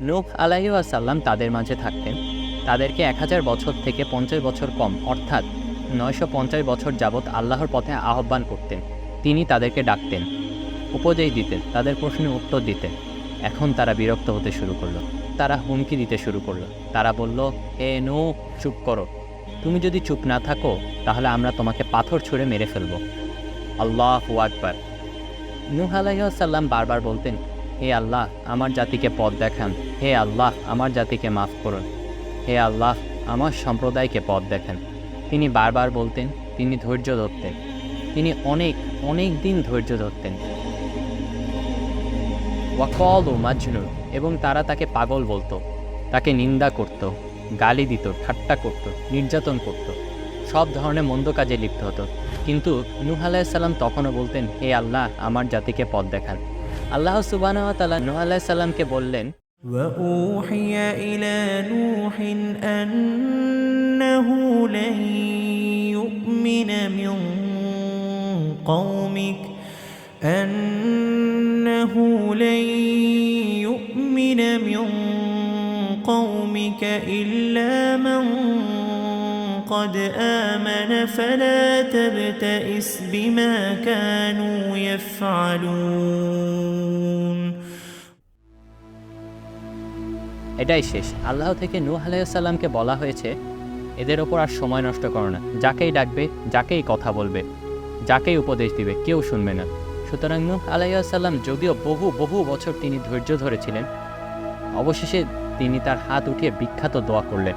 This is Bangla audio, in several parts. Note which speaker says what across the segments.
Speaker 1: নূহ আলাইসাল্লাম তাদের মাঝে থাকতেন। তাদেরকে এক হাজার বছর থেকে পঞ্চাশ বছর কম, অর্থাৎ নয়শো পঞ্চাশ বছর যাবৎ আল্লাহর পথে আহ্বান করতেন। তিনি তাদেরকে ডাকতেন, উপদেশ দিতেন, তাদের প্রশ্নের উত্তর দিতেন। এখন তারা বিরক্ত হতে শুরু করল। তারা হুমকি দিতে শুরু করল। তারা বলল হে নূহ, চুপ করো। তুমি যদি চুপ না থাকো, তাহলে আমরা তোমাকে পাথর ছুঁড়ে মেরে ফেলব। আল্লাহ আকবার। নূহ আলাইসাল্লাম বারবার বলতেন হে আল্লাহ, আমার জাতিকে পথ দেখান। হে আল্লাহ, আমার জাতিকে মাফ করুন। হে আল্লাহ, আমার সম্প্রদায়কে পথ দেখান। তিনি বারবার বলতেন, তিনি ধৈর্য ধরতেন। তিনি অনেক অনেক দিন ধৈর্য ধরতেন। ওয়াকল ও মাজনুন এবং তারা তাকে পাগল বলতো। তাকে নিন্দা করত, গালি দিত, ঠাট্টা করত, নির্যাতন করত। সব ধরনের মন্দ কাজে লিপ্ত হতো। কিন্তু নূহ আলাইসাল্লাম তখনও বলতেন, হে আল্লাহ, আমার জাতিকে পথ দেখান। আল্লাহ সুবাহ তালা নূহ আলাইসাল্লামকে বললেন
Speaker 2: وأوحي إلى نوح أنه لن يؤمن من قومك أنه لن يؤمن من قومك إلا من قد آمن فلا تبتئس بما كانوا يفعلون
Speaker 1: এটাই শেষ আল্লাহ থেকে নূহ আলাইসাল্লামকে বলা হয়েছে এদের ওপর আর সময় নষ্ট করো না যাকেই ডাকবে যাকেই কথা বলবে যাকেই উপদেশ দিবে কেউ শুনবে না সুতরাং নূহ আলাইসাল্লাম যদিও বহু বহু বছর তিনি ধৈর্য ধরেছিলেন অবশেষে তিনি তার হাত উঠিয়ে বিখ্যাত দোয়া করলেন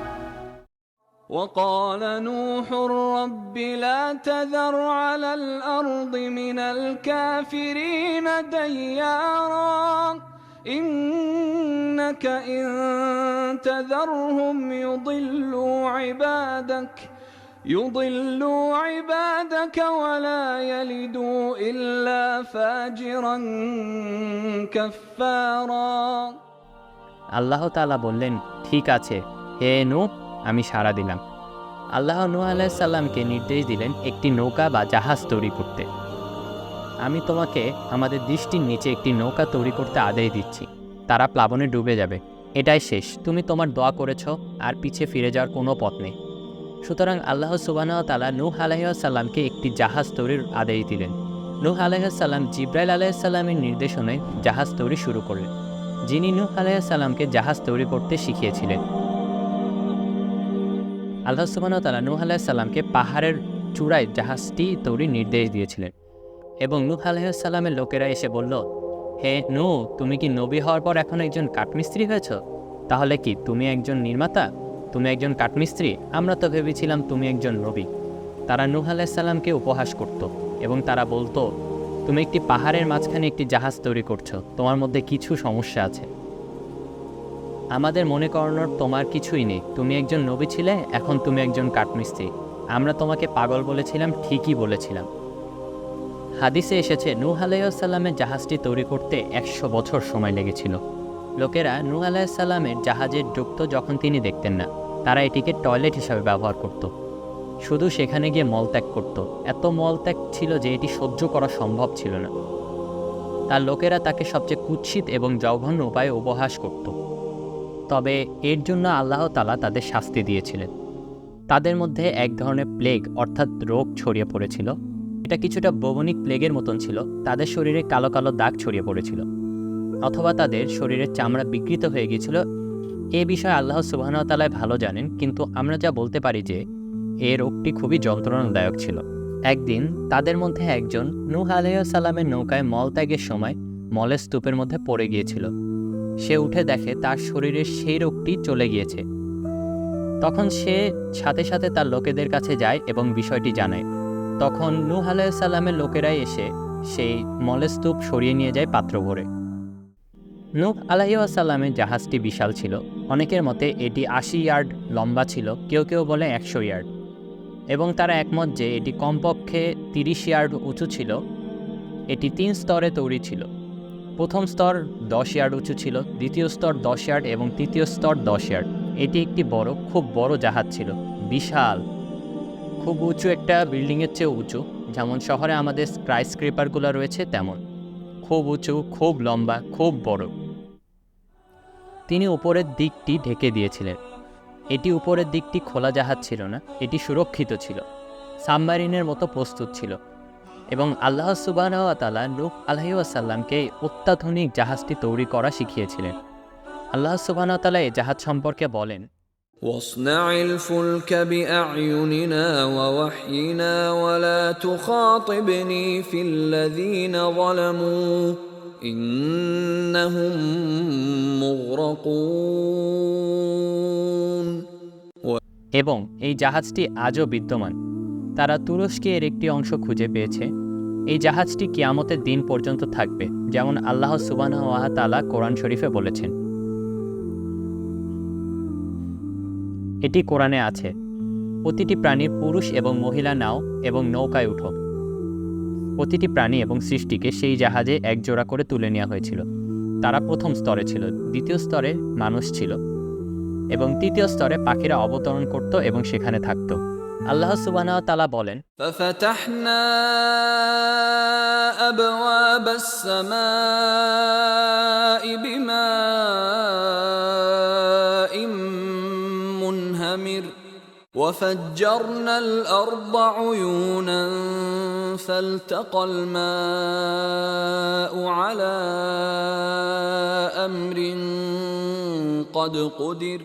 Speaker 3: وقال نوح رب لا تذر على الأرض من الكافرين ديارا إنك إن تذرهم يضلوا عبادك يضلوا عبادك ولا يلدوا إلا فاجرا كفارا
Speaker 1: আল্লাহ তাআলা বললেন ঠিক আছে হে নূহ আমি সাড়া দিলাম। আল্লাহ নূহ আলাইসাল্লামকে নির্দেশ দিলেন একটি নৌকা বা জাহাজ তৈরি করতে। আমি তোমাকে আমাদের দৃষ্টির নিচে একটি নৌকা তৈরি করতে আদেশ দিচ্ছি। তারা প্লাবনে ডুবে যাবে। এটাই শেষ। তুমি তোমার দোয়া করেছ আর পিছে ফিরে যাওয়ার কোনো পথ নেই। সুতরাং আল্লাহ সুবাহ তালা নূহ আলাইসাল্লামকে একটি জাহাজ তৈরির আদেশ দিলেন। নূহ আলাইসাল্লাম জিব্রাইল আলাইসাল্লামের নির্দেশনায় জাহাজ তৈরি শুরু করলেন। যিনি নূহ আলাইসাল্লামকে জাহাজ তৈরি করতে শিখিয়েছিলেন। আল্লাহ সুবাহ তালা নূহ আলাইসাল্লামকে পাহাড়ের চূড়ায় জাহাজটি তৈরির নির্দেশ দিয়েছিলেন। এবং নূহ আলাইসাল্লামের লোকেরা এসে বলল, হে নু তুমি কি নবী হওয়ার পর এখন একজন কাঠমিস্ত্রি হয়েছ? তাহলে কি তুমি একজন নির্মাতা? তুমি একজন কাঠমিস্ত্রি? আমরা তো ভেবেছিলাম তুমি একজন নবী। তারা নূহ আলাইসাল্লামকে উপহাস করত এবং তারা বলতো, তুমি একটি পাহাড়ের মাঝখানে একটি জাহাজ তৈরি করছ। তোমার মধ্যে কিছু সমস্যা আছে। আমাদের মনে করানোর তোমার কিছুই নেই। তুমি একজন নবী ছিলে, এখন তুমি একজন কাঠমিস্ত্রি। আমরা তোমাকে পাগল বলেছিলাম, ঠিকই বলেছিলাম। হাদিসে এসেছে, নূহ আলাইসাল্লামের জাহাজটি তৈরি করতে একশো বছর সময় লেগেছিল। লোকেরা নূহ আলাইসাল্লামের জাহাজের যুক্ত যখন তিনি দেখতেন না, তারা এটিকে টয়লেট হিসাবে ব্যবহার করত। শুধু সেখানে গিয়ে মলত্যাগ করত। এত মলত্যাগ ছিল যে এটি সহ্য করা সম্ভব ছিল না। তার লোকেরা তাকে সবচেয়ে কুৎসিত এবং জঘন্য উপায়ে উপহাস করত। তবে এর জন্য আল্লাহ তালা তাদের শাস্তি দিয়েছিলেন। তাদের মধ্যে এক ধরনের প্লেগ অর্থাৎ রোগ ছড়িয়ে পড়েছিল। এটা কিছুটা ববনিক প্লেগের মতন ছিল। তাদের শরীরে কালো কালো দাগ ছড়িয়ে পড়েছিল। অথবা তাদের শরীরের চামড়া বিকৃত হয়ে গিয়েছিল। এ বিষয়ে আল্লাহ সুবাহতালায় ভালো জানেন, কিন্তু আমরা যা বলতে পারি যে এই রোগটি খুবই যন্ত্রণাদায়ক ছিল। একদিন তাদের মধ্যে একজন নূহ আলাইসাল্লামের নৌকায় মলত্যাগের সময় মলের স্তূপের মধ্যে পড়ে গিয়েছিল। সে উঠে দেখে তার শরীরের সেই রোগটি চলে গিয়েছে। তখন সে সাথে সাথে তার লোকেদের কাছে যায় এবং বিষয়টি জানায় তখন নূহ আলাইসাল্লামের লোকেরাই এসে সেই মলেস্তূপ সরিয়ে নিয়ে যায় পাত্র ভরে। নূহ আলাইসাল্লামের জাহাজটি বিশাল ছিল। অনেকের মতে এটি আশি ইয়ার্ড লম্বা ছিল, কেউ কেউ বলে একশো ইয়ার্ড। এবং তারা একমত যে এটি কমপক্ষে তিরিশ ইয়ার্ড উঁচু ছিল। এটি তিন স্তরে তৈরি ছিল। প্রথম স্তর দশ ইয়ার্ড উঁচু ছিল, দ্বিতীয় স্তর দশ ইয়ার্ড এবং তৃতীয় স্তর দশ ইয়ার্ড। এটি একটি বড়, খুব বড় জাহাজ ছিল। বিশাল। খুব উঁচু একটা বিল্ডিংয়ের চেয়ে উঁচু। যেমন শহরে আমাদের স্ক্রাই স্ক্রিপারগুলো রয়েছে, তেমন। খুব উঁচু, খুব লম্বা, খুব বড়। তিনি উপরের দিকটি ঢেকে দিয়েছিলেন। এটি উপরের দিকটি খোলা জাহাজ ছিল না, এটি সুরক্ষিত ছিল। সাবমারিনের মতো প্রস্তুত ছিল। এবং আল্লাহ সুবাহ তালা নূহ আলহিউসাল্লামকে এই অত্যাধুনিক জাহাজটি তৈরি করা শিখিয়েছিলেন আল্লাহ সুবাহ তালা এই জাহাজ সম্পর্কে বলেন
Speaker 3: واصنع الفلك بأعيننا ووحينا ولا تخاطبني في الذين ظلموا إنهم مغرقون
Speaker 1: এবং এই জাহাজটি আজও বিদ্যমান তারা তুরস্কে এর একটি অংশ খুঁজে পেয়েছে এই জাহাজটি কিয়ামতের দিন পর্যন্ত থাকবে, যেমন আল্লাহ সুবাহ তালা কোরআন শরীফে বলেছেন। এটি কোরআনে আছে, প্রতিটি প্রাণীর পুরুষ এবং মহিলা নাও এবং নৌকায় উঠো। প্রতিটি প্রাণী এবং সৃষ্টিকে সেই জাহাজে একজোড়া করে তুলে নেওয়া হয়েছিল। তারা প্রথম স্তরে ছিল, দ্বিতীয় স্তরে মানুষ ছিল এবং তৃতীয় স্তরে পাখিরা অবতরণ করত এবং সেখানে থাকত। আল্লাহ সুবাহ তালা বলেন
Speaker 3: ففتحنا أبواب السماء بماء منهمر وفجرنا الأرض عيونا فالتقى الماء على أمر قد قدر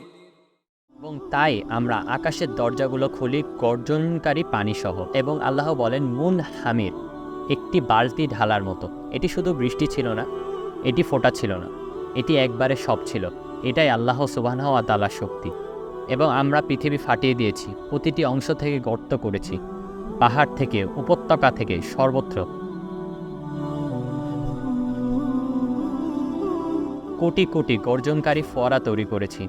Speaker 1: এবং তাই আমরা আকাশের দরজাগুলো খুলি গর্জনকারী পানিসহ এবং আল্লাহ বলেন, মুন হামির একটি বালতি ঢালার মতো। এটি শুধু বৃষ্টি ছিল না, এটি ফোটা ছিল না, এটি একবারে সব ছিল। এটাই আল্লাহ সুবাহ তালার শক্তি। এবং আমরা পৃথিবী ফাটিয়ে দিয়েছি, প্রতিটি অংশ থেকে গর্ত করেছি, পাহাড় থেকে, উপত্যকা থেকে, সর্বত্র। কোটি কোটি গর্জনকারী ফোয়ারা তৈরি করেছি।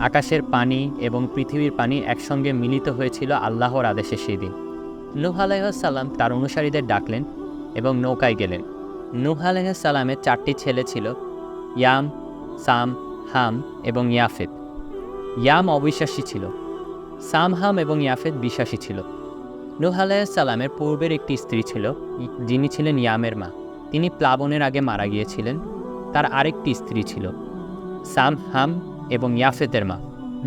Speaker 1: আকাশের পানি এবং পৃথিবীর পানি একসঙ্গে মিলিত হয়েছিল আল্লাহর আদেশে সেই দিন নূহ তার অনুসারীদের ডাকলেন এবং নৌকায় গেলেন। নূহ আলাইসাল্লামের চারটি ছেলে ছিল, ইয়াম, সাম, হাম এবং ইয়াফেদ ইয়াম অবিশ্বাসী ছিল, সাম, হাম এবং ইয়াফেদ বিশ্বাসী ছিল। নূহ আলাইসাল্লামের পূর্বের একটি স্ত্রী ছিল, যিনি ছিলেন ইয়ামের মা। তিনি প্লাবনের আগে মারা গিয়েছিলেন, তার আরেকটি স্ত্রী ছিল, সাম, হাম এবং ইয়াফেতের মা,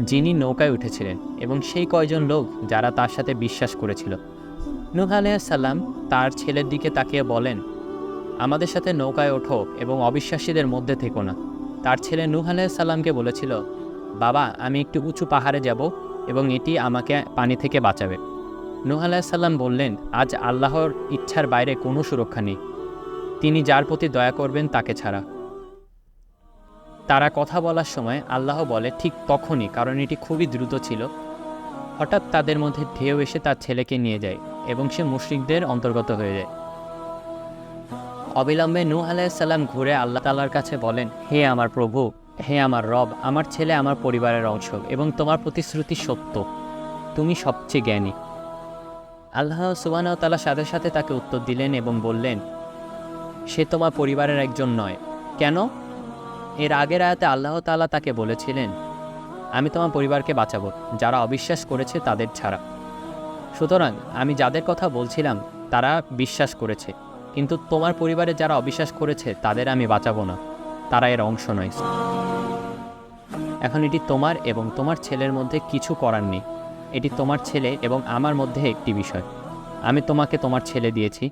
Speaker 1: যিনি নৌকায় উঠেছিলেন, এবং সেই কয়জন লোক যারা তার সাথে বিশ্বাস করেছিল। নূহ আলাইসাল্লাম তার ছেলের দিকে তাকিয়ে বলেন, আমাদের সাথে নৌকায় ওঠো এবং অবিশ্বাসীদের মধ্যে থেকো না। তার ছেলে নূহ আলাইসাল্লামকে বলেছিল, বাবা, আমি একটু উঁচু পাহাড়ে যাব এবং এটি আমাকে পানি থেকে বাঁচাবে। নূহ আলাইসাল্লাম বললেন, আজ আল্লাহর ইচ্ছার বাইরে কোনো সুরক্ষা নেই। তিনি যার প্রতি দয়া করবেন তাকে ছাড়া। তারা কথা বলার সময় আল্লাহ বলে, ঠিক তখনই, কারণ এটি খুবই দ্রুত ছিল। হঠাৎ তাদের মধ্যে ঢেউ এসে তার ছেলেকে নিয়ে যায় এবং সে মুশরিকদের অন্তর্গত হয়ে যায়। অবিলম্বে নূহ আলাইসাল্লাম ঘুরে আল্লাহ তালার কাছে বলেন, হে আমার প্রভু, হে আমার রব, আমার ছেলে আমার পরিবারের অংশ এবং তোমার প্রতিশ্রুতি সত্য। তুমি সবচেয়ে জ্ঞানী। আল্লাহ সুবাহ তালার সাথে সাথে তাকে উত্তর দিলেন এবং বললেন, সে তোমার পরিবারের একজন নয়। কেন? এর আগের আয়াতে আল্লাহ তাআলা তাকে বলেছিলেন, আমি তোমার পরিবারকে বাঁচাবো, যারা অবিশ্বাস করেছে তাদের ছাড়া। সুতরাং আমি যাদের কথা বলছিলাম, তারা বিশ্বাস করেছে। কিন্তু তোমার পরিবারে যারা অবিশ্বাস করেছে, তাদের আমি বাঁচাবো না। তারা এর অংশ নয়। এখন এটি তোমার এবং তোমার ছেলের মধ্যে কিছু করার নেই। এটি তোমার ছেলে এবং আমার মধ্যে একটি বিষয়। আমি তোমাকে তোমার ছেলে দিয়েছি।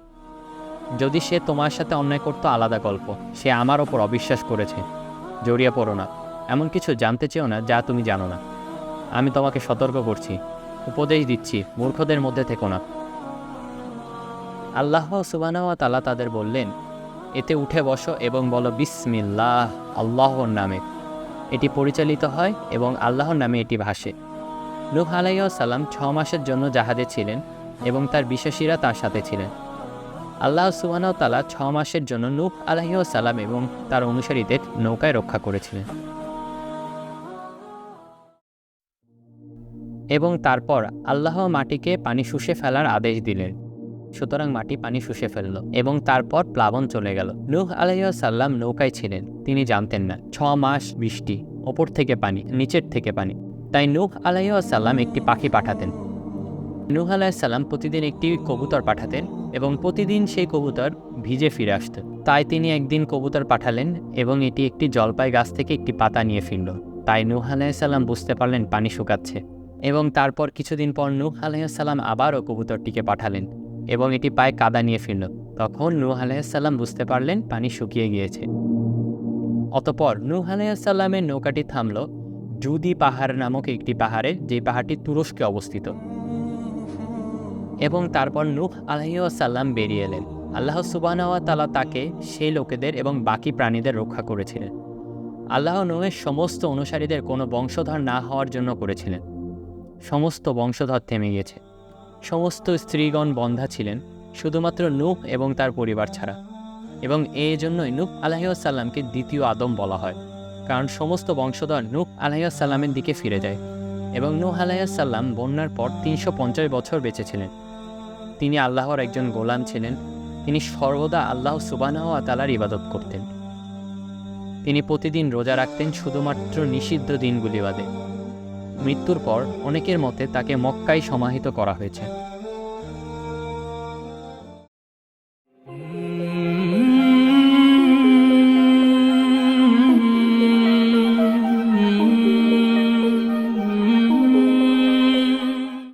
Speaker 1: যদি সে তোমার সাথে অন্যায় করতো, আলাদা গল্প। সে আমার ওপর অবিশ্বাস করেছে। জড়িয়ে পড়ো না। এমন কিছু জানতে চেও না যা তুমি জানো না। আমি তোমাকে সতর্ক করছি। উপদেশ দিচ্ছি, মূর্খদের মধ্যে থেকো না। আল্লাহ সুবানাওয়া তালা তাদের বললেন, এতে উঠে বসো এবং বলো, বিসমিল্লাহ, আল্লাহর নামে। এটি পরিচালিত হয় এবং আল্লাহর নামে এটি ভাসে। নূহ আলাইসাল্লাম ছ মাসের জন্য জাহাজে ছিলেন এবং তার বিশ্বাসীরা তার সাথে ছিলেন। আল্লাহ সুবাহ তালা ছ মাসের জন্য নূহ আলাহিসাল্লাম এবং তার অনুসারীদের নৌকায় রক্ষা করেছিলেন। এবং তারপর আল্লাহ মাটিকে পানি শুষে ফেলার আদেশ দিলেন। সুতরাং মাটি পানি শুষে ফেলল এবং তারপর প্লাবন চলে গেল। নূহ আলাইসাল্লাম নৌকায় ছিলেন, তিনি জানতেন না। ছ মাস বৃষ্টি, ওপর থেকে পানি, নিচের থেকে পানি। তাই নূহ আলাইসাল্লাম একটি পাখি পাঠাতেন। নূহ আলাইসাল্লাম প্রতিদিন একটি কবুতর পাঠাতেন এবং প্রতিদিন সেই কবুতর ভিজে ফিরে আসত। তাই তিনি একদিন কবুতর পাঠালেন এবং এটি একটি জলপাই গাছ থেকে একটি পাতা নিয়ে ফিরল। তাই নূহ আলাইসাল্লাম বুঝতে পারলেন পানি শুকাচ্ছে এবং তারপর কিছুদিন পর নূহ আলাইসাল্লাম আবারও কবুতরটিকে পাঠালেন এবং এটি পায়ে কাদা নিয়ে ফিরল। তখন নূহ আলাইসাল্লাম বুঝতে পারলেন পানি শুকিয়ে গিয়েছে। অতপর নূহ আলাইসাল্লামের নৌকাটি থামল। জুদি পাহাড় নামক একটি পাহাড়ে, যে পাহাড়টি তুরস্কে অবস্থিত। এবং তারপর নূহ আলহিউসাল্লাম বেরিয়ে এলেন। আল্লাহ সুবাহওয়া তালা তাকে সেই লোকেদের এবং বাকি প্রাণীদের রক্ষা করেছিলেন। আল্লাহ নূহের সমস্ত অনুসারীদের কোনো বংশধর না হওয়ার জন্য করেছিলেন। সমস্ত বংশধর থেমে গিয়েছে। সমস্ত স্ত্রীগণ বন্ধা ছিলেন, শুধুমাত্র নূহ এবং তার পরিবার ছাড়া। এবং এই জন্যই নূহ আলাহিউসাল্লামকে দ্বিতীয় আদম বলা হয়। কারণ সমস্ত বংশধর নূহ আলাহিউসাল্লামের দিকে ফিরে যায়। এবং নূহ আলাহিসাল্লাম বন্যার পর তিনশো পঞ্চাশ বছর বেঁচেছিলেন তিনি আল্লাহর একজন গোলাম ছিলেন। তিনি সর্বদা আল্লাহ সুবানাহ তালার ইবাদত করতেন। তিনি প্রতিদিন রোজা রাখতেন শুধুমাত্র নিষিদ্ধ দিনগুলি বাদে। মৃত্যুর পর অনেকের মতে তাকে মক্কায় সমাহিত করা হয়েছে।